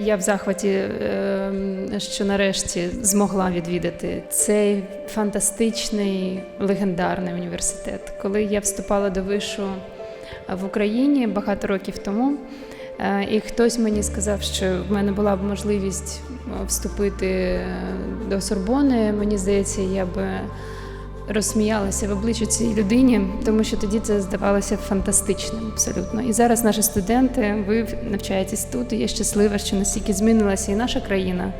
Я в захваті, е, що нарешті змогла відвідати цей фантастичний легендарний університет. Коли я вступала до вишу в Україні багато років тому, е, і хтось мені сказав, що в мене була б можливість е, вступити е, до Сорбони, мені здається, я би розсміялася в обличчя цій людині, тому що тоді це здавалося фантастичним абсолютно. І зараз наші студенти, ви навчаєтесь тут. і Я щаслива, що настільки змінилася і наша країна,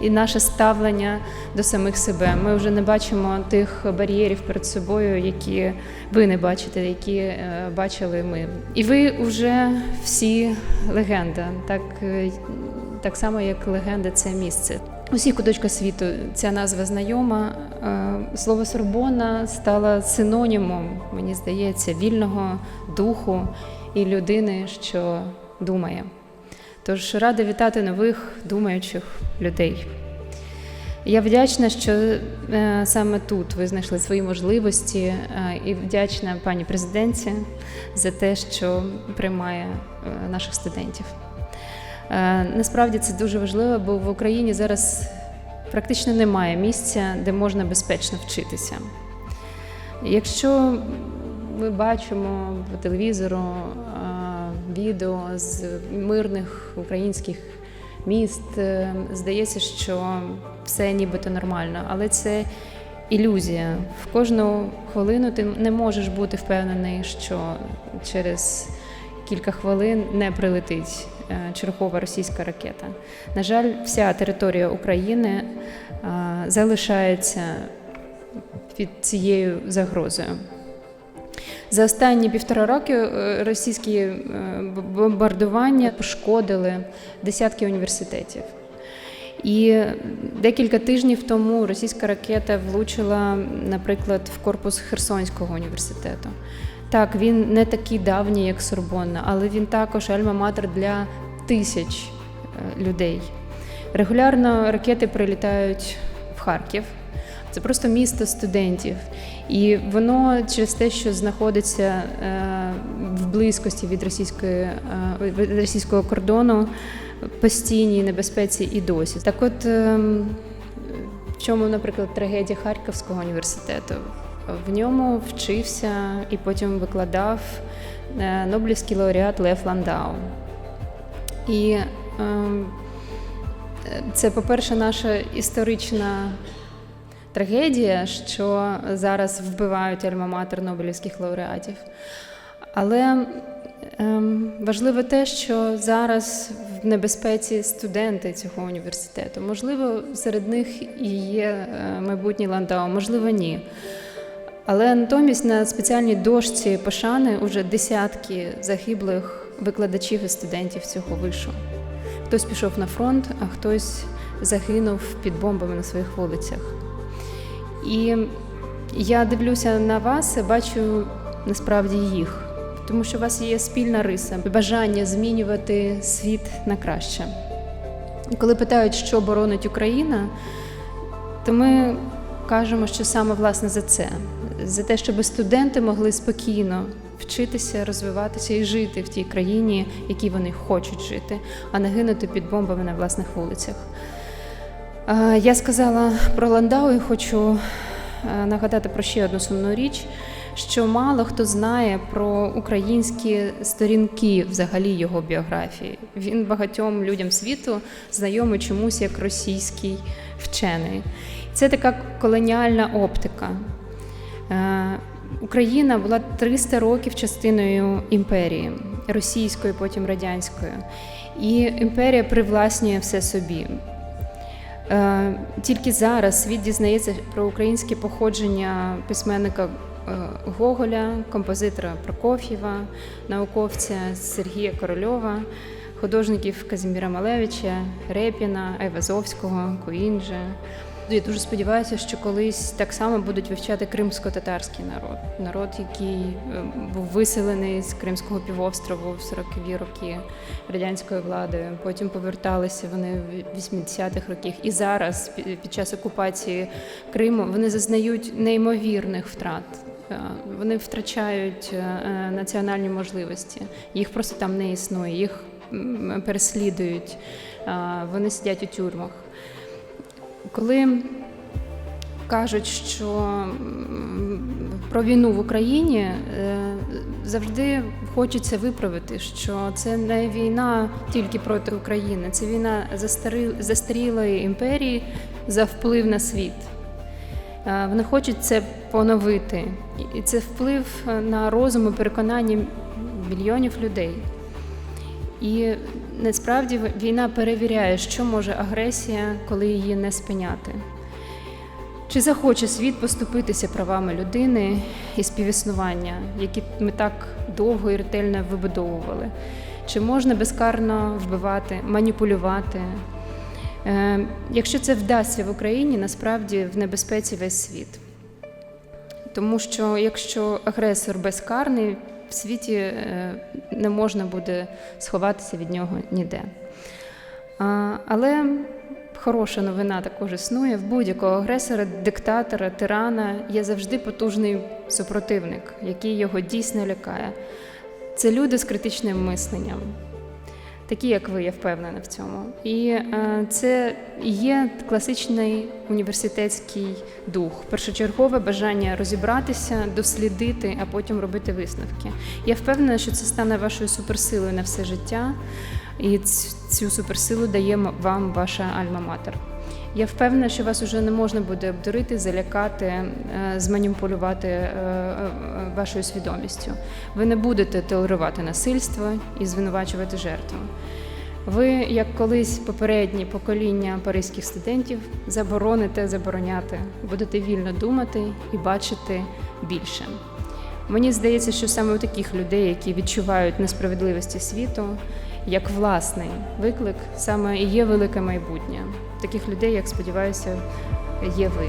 і наше ставлення до самих себе. Ми вже не бачимо тих бар'єрів перед собою, які ви не бачите, які е, бачили ми. І ви вже всі легенда, так, е, так само, як легенда це місце. Усіх куточках світу ця назва знайома. Е, Слово Сорбона стало синонімом, мені здається, вільного духу і людини, що думає. Тож рада вітати нових думаючих людей. Я вдячна, що е, саме тут ви знайшли свої можливості, е, і вдячна пані президенті за те, що приймає наших студентів. Е, Насправді це дуже важливо, бо в Україні зараз практично немає місця, де можна безпечно вчитися. Якщо ми бачимо по телевізору е, відео з мирних українських міст, е, здається, що все нібито нормально, але це ілюзія. В кожну хвилину ти не можеш бути впевнений, що через кілька хвилин не прилетить е, чергова російська ракета. На жаль, вся територія України е, залишається під цією загрозою. За останні півтора роки е, російські бомбардування пошкодили десятки університетів. І декілька тижнів тому російська ракета влучила, наприклад, в корпус Херсонського університету. Так, він не такий давній, як Сорбонна, але він також альма-матер для тисяч е, людей. Регулярно ракети прилітають в Харків. Це просто місто студентів. І воно через те, що знаходиться е, в близькості від російської, е, від російського кордону, постійній небезпеці і досі. Так от, ем, в чому, наприклад, трагедія Харківського університету? В ньому вчився і потім викладав е, Нобелівський лауреат Лев Ландау. І ем, це, по-перше, наша історична трагедія, що зараз вбивають альма-матер Нобелівських лауреатів. Але ем, важливо те, що зараз в небезпеці студенти цього університету. Можливо, серед них і є е, майбутній ландау, можливо, ні. Але натомість на спеціальній дошці пошани вже десятки загиблих викладачів і студентів цього вишу. Хтось пішов на фронт, а хтось загинув під бомбами на своїх вулицях. І я дивлюся на вас бачу насправді їх, тому що у вас є спільна риса, бажання змінювати світ на краще. І коли питають, що боронить Україна, то ми кажемо, що саме власне за це, за те, щоб студенти могли спокійно вчитися, розвиватися і жити в тій країні, в якій вони хочуть жити, а не гинути під бомбами на власних вулицях. Я сказала про Ландау і хочу е, нагадати про ще одну сумну річ, що мало хто знає про українські сторінки взагалі його біографії. Він багатьом людям світу знайомий чомусь як російський вчений. Це така колоніальна оптика. Е, Україна була 300 років частиною імперії, російської, потім радянської. І імперія привласнює все собі. Е, Тільки зараз світ дізнається про українське походження письменника е, Гоголя, композитора Прокоф'єва, науковця Сергія Корольова, художників Казіміра Малевича, Репіна, Айвазовського, Куінджа. Я дуже сподіваюся, що колись так само будуть вивчати кримсько-татарський народ, народ, який е, був виселений з Кримського півострову в 40-ві роки радянською владою. Потім поверталися вони в 80-х роках. І зараз, пі- під час окупації Криму, вони зазнають неймовірних втрат. Е, Вони втрачають е, національні можливості. Їх просто там не існує. Їх переслідують, вони сидять у тюрмах. Коли кажуть, що про війну в Україні е, завжди хочеться виправити, що це не війна тільки проти України, це війна застарілої імперії за вплив на світ. Е, Вони хочуть це поновити, і це вплив на розум і переконання мільйонів людей. І насправді війна перевіряє, що може агресія, коли її не спиняти. Чи захоче світ поступитися правами людини і співіснування, які ми так довго і ретельно вибудовували? Чи можна безкарно вбивати, маніпулювати? Е, якщо це вдасться в Україні, насправді в небезпеці весь світ. Тому що якщо агресор безкарний, в світі е, не можна буде сховатися від нього ніде. Але хороша новина також існує. В будь-якого агресора, диктатора, тирана є завжди потужний супротивник, який його дійсно лякає. Це люди з критичним мисленням, такі як ви, я впевнена в цьому. І е, це є класичний університетський дух, першочергове бажання розібратися, дослідити, а потім робити висновки. Я впевнена, що це стане вашою суперсилою на все життя, і цю суперсилу дає вам ваша альма-матер. Я впевнена, що вас уже не можна буде обдурити, залякати, е, зманіпулювати е, е, вашою свідомістю. Ви не будете толерувати насильство і звинувачувати жертву. Ви, як колись попередні покоління паризьких студентів, забороните забороняти, будете вільно думати і бачити більше. Мені здається, що саме у таких людей, які відчувають несправедливості світу, як власний виклик, саме і є велике майбутнє. Таких людей, як сподіваюся, є ви.